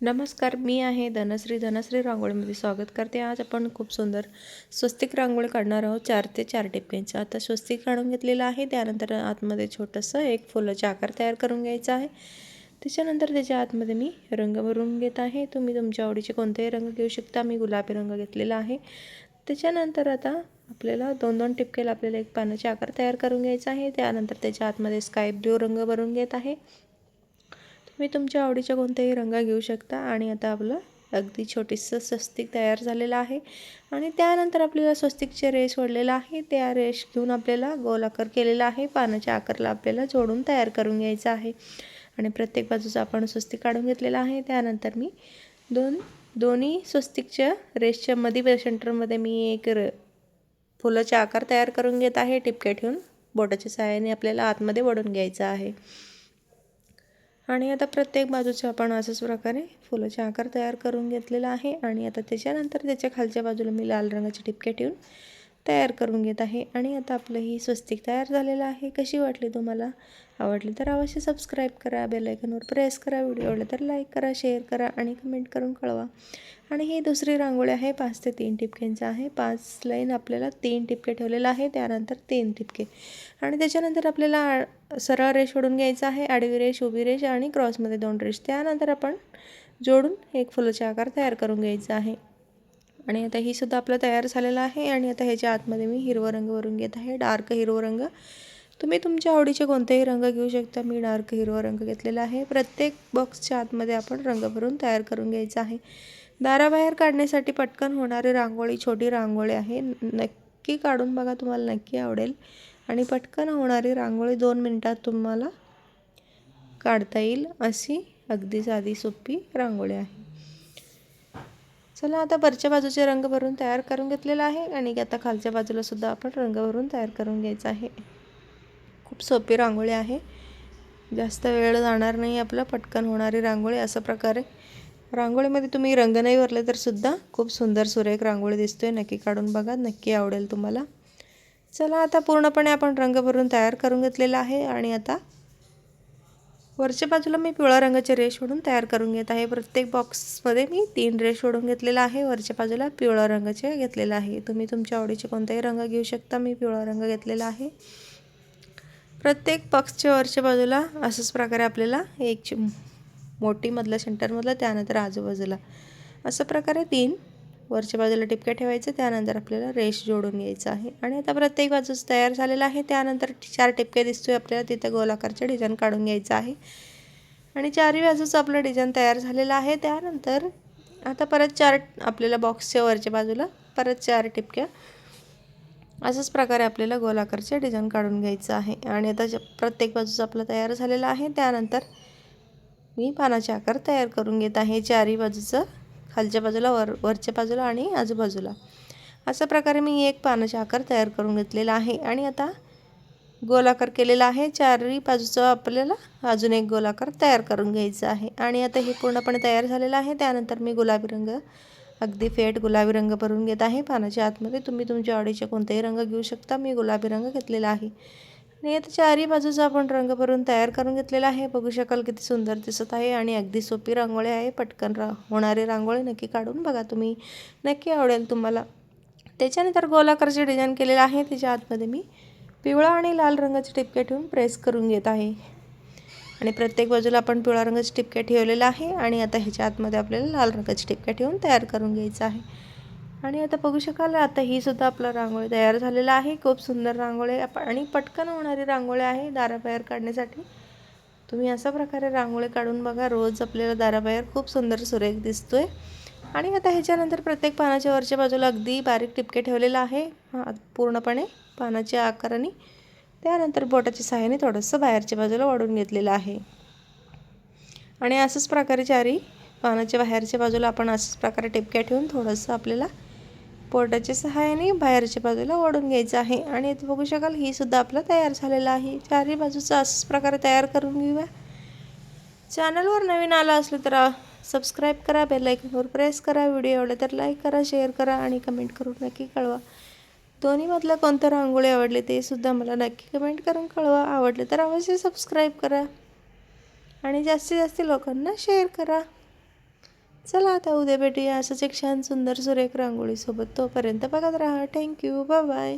नमस्कार मी आहे धनश्री. धनश्री रांगोळीमध्ये स्वागत करते. आज आपण खूप सुंदर स्वस्तिक रांगोळी काढणार आहोत. चार ते चार टिपक्यांचं. आता स्वस्तिक काढून घेतलेलं आहे. त्यानंतर आतमध्ये छोटंसं एक फुलाचा आकार तयार करून घ्यायचा आहे. त्याच्यानंतर त्याच्या आतमध्ये मी रंग भरून घेत आहे. तुम्ही तुमच्या आवडीचे कोणतेही रंग घेऊ शकता. मी गुलाबी रंग घेतलेला आहे. त्याच्यानंतर आता आपल्याला दोन दोन टिपकेला आपल्याला एक पानाचे आकार तयार करून घ्यायचा आहे. त्यानंतर त्याच्या आतमध्ये स्काय ब्ल्यू रंग भरून घेत आहे. तुम्ही तुमच्या आवडीच्या कोणत्याही रंग घेऊ शकता आणि आता आपलं अगदी छोटीसं स्वस्तिक तयार झालेलं आहे. आणि त्यानंतर आपल्याला स्वस्तिकचे रेश ओढलेला आहे. त्या रेश घेऊन आपल्याला गोल आकार केलेला आहे. पानाच्या आकारला आपल्याला जोडून तयार करून घ्यायचं आहे. आणि प्रत्येक बाजूचा आपण स्वस्तिक काढून घेतलेला आहे. त्यानंतर मी दोन दोन्ही स्वस्तिकच्या रेशच्या मध्ये सेंटरमध्ये मी एक र फुलाचा आकार तयार करून घेत आहे. टिपके ठेवून बोटाच्या सहाय्याने आपल्याला आतमध्ये वडून घ्यायचं आहे. आणि आता प्रत्येक बाजूचे आपण अशाच प्रकारे फुलाचे आकार तयार करून घेतलेला आहे. आणि आता त्याच्यानंतर त्याच्या खालच्या बाजूला मी लाल रंगाचे ठिपके ठेवून तयार करून घेत आहे. आणि आता आपलं ही स्वस्तिक तयार झालेलं आहे. कशी वाटली तुम्हाला? आवडली तर अवश्य सबस्क्राईब करा बेलायकनवर प्रेस करा. व्हिडिओ आवडला तर लाईक करा शेअर करा आणि कमेंट करून कळवा. आणि ही दुसरी रांगोळी आहे. पाच ते तीन टिपक्यांचं आहे. पाच लाईन आपल्याला तीन टिपके ठेवलेलं आहे. त्यानंतर तीन टिपके आणि त्याच्यानंतर आपल्याला सरळ रेश ओढून घ्यायचं आहे. आडवी रेश उभी रेश आणि क्रॉसमध्ये दोन रेश त्यानंतर आपण जोडून एक फुलाचे आकार तयार करून घ्यायचा आहे. आणि आता ही सुद्धा आपलं तयार झालेलं आहे आणि आता ह्याच्या आतमध्ये मी हिरवा रंग भरून घेत आहे डार्क हिरवा रंग. तुम्ही तुमच्या आवडीचे कोणतेही रंग घेऊ शकता. मी डार्क हिरवा रंग घेतलेला आहे. प्रत्येक बॉक्सच्या आतमध्ये आपण रंग भरून तयार करून घ्यायचा आहे. दाराबाहेर काढण्यासाठी पटकन होणारी रांगोळी छोटी रांगोळी आहे. नक्की काढून बघा तुम्हाला नक्की आवडेल. आणि पटकन होणारी रांगोळी दोन मिनटात तुम्हाला काढता येईल. अशी अगदी साधी सोपी रांगोळी आहे. चला आता वरच्या बाजूचे रंग भरून तयार करून घेतलेला आहे आणि आता खालच्या बाजूला सुद्धा आपण रंग भरून तयार करून घ्यायचं आहे. खूप सोपी रांगोळी आहे. जास्त वेळ जाणार नाही आपलं पटकन होणारी रांगोळी अशा प्रकारे. रांगोळीमध्ये तुम्ही रंग नाही भरले तर सुद्धा खूप सुंदर सुरेख रांगोळी दिसतोय. नक्की काढून बघा नक्की आवडेल तुम्हाला. चला आता पूर्णपणे आपण रंग भरून तयार करून घेतलेला आहे आणि आता वरच्या बाजूला मी पिवळ्या रंगाचे रेश ओढून तयार करून घेत आहे. प्रत्येक बॉक्समध्ये मी तीन रेश ओढून घेतलेला आहे. वरच्या बाजूला पिवळ्या रंगाचे घेतलेला आहे. तुम्ही तुमच्या आवडीचे कोणताही रंग घेऊ शकता. मी पिवळा रंग घेतलेला आहे. प्रत्येक बॉक्सच्या वरच्या बाजूला असंच प्रकारे आपल्याला एक मोठीमधलं सेंटरमधलं त्यानंतर आजूबाजूला असं प्रकारे तीन वरच्या बाजूला टिपक्या ठेवायचं त्यानंतर आपल्याला रेश जोडून घ्यायचं आहे. आणि आता प्रत्येक बाजूस तयार झालेला आहे. त्यानंतर चार टिपके दिसतोय आपल्याला तिथं गोलाकारचे डिझाईन काढून घ्यायचं आहे. आणि चारही बाजूचं आपलं डिझाईन तयार झालेलं आहे. त्यानंतर आता परत चार आपल्याला बॉक्सच्या वरच्या बाजूला परत चार टिपक्या असंच प्रकारे आपल्याला गोलाकारचे डिझाईन काढून घ्यायचं आहे. आणि आता प्रत्येक बाजूचं आपलं तयार झालेलं आहे. त्यानंतर मी पानाचे आकार तयार करून घेत आहे. चारही बाजूचं खालच्या बाजूला वर वरच्या बाजूला आणि आजूबाजूला. अशा प्रकारे मी एक पानाचा आकार तयार करून घेतलेला आहे आणि आता गोलाकार केलेला आहे. चारही बाजूचं आपल्याला अजून एक गोलाकार तयार करून घ्यायचा आहे. आणि आता हे पूर्णपणे तयार झालेलं आहे. त्यानंतर मी गुलाबी रंग अगदी फेट गुलाबी रंग भरून घेत आहे. पानाच्या आतमध्ये तुम्ही तुमच्या आवडीचे कोणतेही रंग घेऊ शकता. मी गुलाबी रंग घेतलेला आहे. आणि आता चारही बाजूचा आपण रंग भरून तयार करून घेतलेला आहे. बघू शकाल किती सुंदर दिसत आहे आणि अगदी सोपी रांगोळी आहे. पटकन रा होणारी रांगोळी नक्की काढून बघा तुम्ही. नक्की आवडेल तुम्हाला. त्याच्यानंतर गोलाकारचे डिझाईन केलेलं आहे. त्याच्या आतमध्ये मी पिवळा आणि लाल रंगाचे टिपके ठेवून प्रेस करून घेत आहे. आणि प्रत्येक बाजूला आपण पिवळा रंगाचे टिपके ठेवलेला आहे. आणि आता ह्याच्या आतमध्ये आपल्याला लाल रंगाचे टिपके ठेवून तयार करून घ्यायचं आहे. आणि आता बघू शकाल आता ही सुद्धा आपला रांगोळी तयार झालेला आहे. खूप सुंदर रांगोळी आणि पटकन होणारी रांगोळी आहे दाराबाहेर काढण्यासाठी. तुम्ही अशा प्रकारे रांगोळी काढून बघा. रोज आपल्याला दाराबाहेर खूप सुंदर सुरेख दिसतोय. आणि आता ह्याच्यानंतर प्रत्येक पानाच्या वरच्या बाजूला अगदी बारीक टिपके ठेवलेलं आहे. हां पूर्णपणे पानाच्या आकाराने. त्यानंतर बोटाच्या सहाय्याने थोडंसं बाहेरच्या बाजूला वाढून घेतलेलं आहे. आणि असंच प्रकारे चारी पानाच्या बाहेरच्या बाजूला आपण असंच प्रकारे टिपक्या ठेवून थोडंसं आपल्याला पोटाच्या सहाय्याने बाहेरच्या बाजूला ओढून घ्यायचं आहे. आणि इथे बघू शकाल ही सुद्धा आपलं तयार झालेलं आहे. चारही बाजूचं असंच प्रकारे तयार करून घेऊया. चॅनलवर नवीन आला असलं तर सबस्क्राईब करा बेलायकनवर प्रेस करा. व्हिडिओ आवडला तर लाईक करा शेअर करा आणि कमेंट करून नक्की कळवा. दोन्हीमधलं कोणतं रांगोळी आवडली ते सुद्धा मला नक्की कमेंट करून कळवा. आवडले तर अवश्य सबस्क्राईब करा. आणि जास्तीत जास्त लोकांना शेअर करा. चला आता उद्या भेटूया असंच एक छान सुंदर सुरेख रांगोळीसोबत. तोपर्यंत बघत राहा. Thank you bye bye